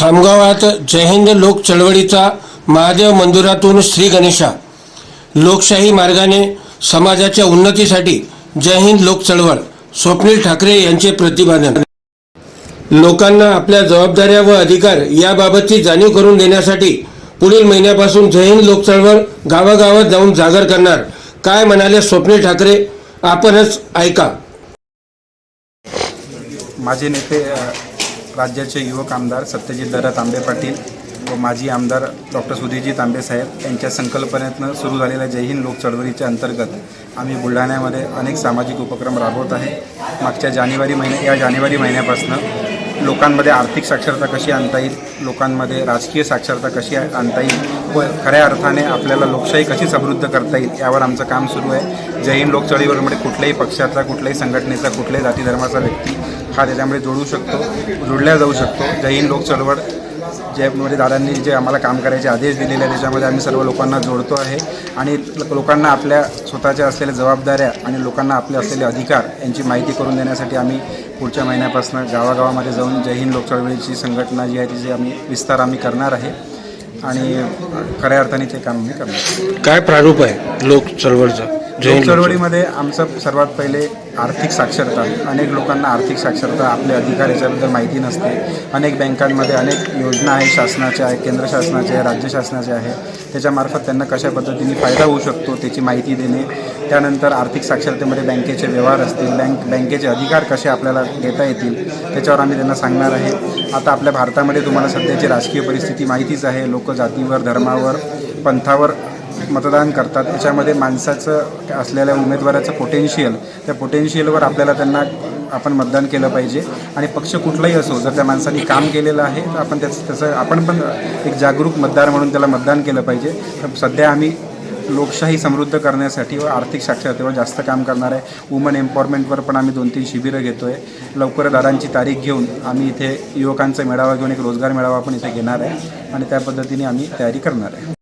खामगावात जय हिंद लोक चळवळीचा महादेव मंदिरातून श्री गणेशा. लोकशाही मार्गाने समाजाच्या उन्नतीसाठी जय हिंद लोक चळवळ. स्वप्नील ठाकरे यांचे प्रतिपादन. लोकांना आपल्या जबाबदाऱ्या व अधिकार याबाबतची जाणीव करून देण्यासाठी पुढील महिन्यापासून जय हिंद लोक चळवळ गावागावात जाऊन जागर करणार. काय म्हणाले स्वप्नील ठाकरे? आपणच ऐका. माझे नेते राज्याचे युवक आमदार सत्यजित दादा तांबे पाटील व माजी आमदार डॉक्टर सुधीरजी तांबे साहेब यांच्या संकल्पनेतनं सुरू झालेल्या जय हिंद लोक चळवळीच्या अंतर्गत आम्ही बुलढाण्यामध्ये अनेक सामाजिक उपक्रम राबवत आहे. मागच्या जानेवारी महिन्या या जानेवारी महिन्यापासून लोकांमध्ये आर्थिक साक्षरता कशी आणता येईल लोकांमध्ये राजकीय साक्षरता कशी आणता येईल व खऱ्या अर्थाने आपल्याला लोकशाही कशी समृद्ध करता येईल यावर आमचं काम सुरू आहे. जय हिंद लोक चळवळीमध्ये कुठल्याही पक्षाचा कुठल्याही संघटनेचा कुठल्याही जाती धर्माचा व्यक्ती हा त्याच्यामध्ये जोडू शकतो जोडल्या जाऊ शकतो. जय हिंद लोक चळवळ. ज्यामध्ये म्हणजे दादांनी जे आम्हाला काम करायचे आदेश दिलेले आहे त्याच्यामध्ये आम्ही सर्व लोकांना जोडतो आहे. आणि लोकांना आपल्या स्वतःच्या असलेल्या जबाबदाऱ्या आणि लोकांना आपले असलेले अधिकार यांची माहिती करून देण्यासाठी आम्ही पुढच्या महिन्यापासून गावागावामध्ये जाऊन जय हिंद लोक चळवळीची संघटना जी आहे तिची आम्ही विस्तार आम्ही करणार आहे. आणि खऱ्या अर्थाने ते काम आम्ही करणार काय प्रारूप आहे लोक चळवळचं? लोक चळवळ. चळवळीमध्ये आमचं सर्वात पहिले आर्थिक साक्षरता. अनेक लोकांना आर्थिक साक्षरता आपले अधिकार याच्याबद्दल माहिती नसते. अनेक बँकांमध्ये अनेक योजना आहे शासनाच्या आहे केंद्र शासनाच्या आहे राज्य शासनाच्या आहे. त्याच्यामार्फत त्यांना कशा पद्धतीने फायदा होऊ शकतो त्याची माहिती देणे. त्यानंतर आर्थिक साक्षरतेमध्ये बँकेचे व्यवहार असतील बँक बँकेचे अधिकार कसे आपल्याला घेता येतील त्याच्यावर आम्ही त्यांना सांगणार आहे. आता आपल्या भारतामध्ये तुम्हाला सध्याची राजकीय परिस्थिती माहितीच आहे. लोक जातीवर धर्मावर पंथावर मतदान करतात. त्याच्यामध्ये माणसाचं असलेल्या उमेदवाराचं पोटेन्शियल त्या पोटेन्शियलवर आपल्याला त्यांना आपण मतदान केलं पाहिजे. आणि पक्ष कुठलाही असो जर त्या माणसाने काम केलेलं आहे तर आपण त्याचं त्याचं आपण पण एक जागरूक मतदार म्हणून त्याला मतदान केलं पाहिजे. तर सध्या आम्ही लोकशाही समृद्ध करण्यासाठी व आर्थिक साक्षरतेवर जास्त काम करणार आहे. वुमन एम्पॉवरमेंटवर पण आम्ही दोन तीन शिबिरं घेतो आहे लवकर दारांची तारीख घेऊन आम्ही इथे युवकांचा मेळावा घेऊन एक रोजगार मेळावा पण इथे घेणार आहे. आणि त्या पद्धतीने आम्ही तयारी करणार आहे.